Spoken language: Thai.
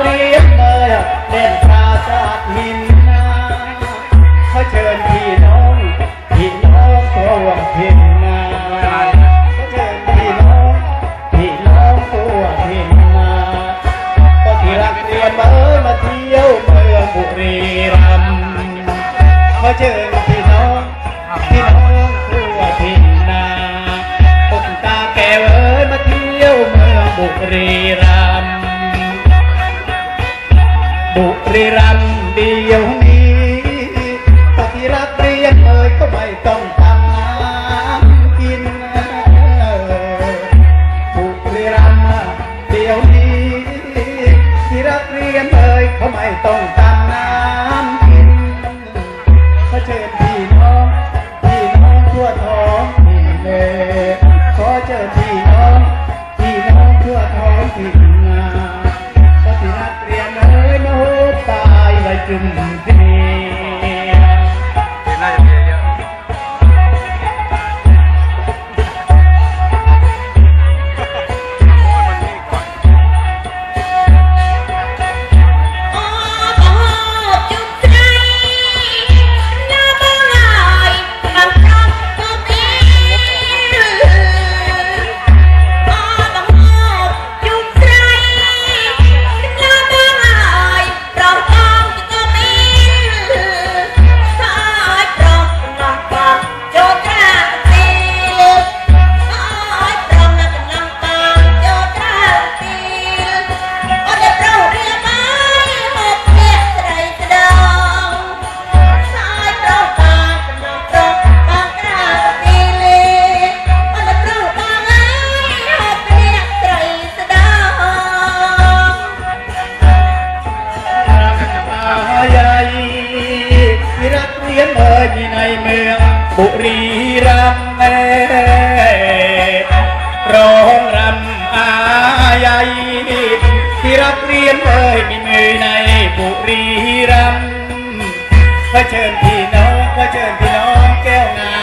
ที่รักเรียนเอ่ยเด่นปราสาทหินนาเขาเชิญพี่น้องพี่น้องตัวพินนาเขาเชิญพี่น้องพี่น้องตัวพินนาก็ที่รักเรียนมาเอ้ยมาเที่ยวเมืองบุรีรัมย์ขอเชิญพี่น้องพี่น้องทั่วทินนาคนตาแก้วเอ้ยมาเที่ยวเมืองบุรีรัมย์ บุรีรัมเดียวนี้ก็ที่รักเรียนเอ้ยก็ไม่ต้องทำน้ำกินบุรีรัมเดียวนี้ที่รักเรียนเอ่ยเขาไม่ต้องการน้ำกินเขาเชิญพี่น้องพี่น้องทั่วท้องถิ่เลขอเชิญพี่น้องพี่ เชิญพี่น้องก็เชิญพี่น้องแก้วงา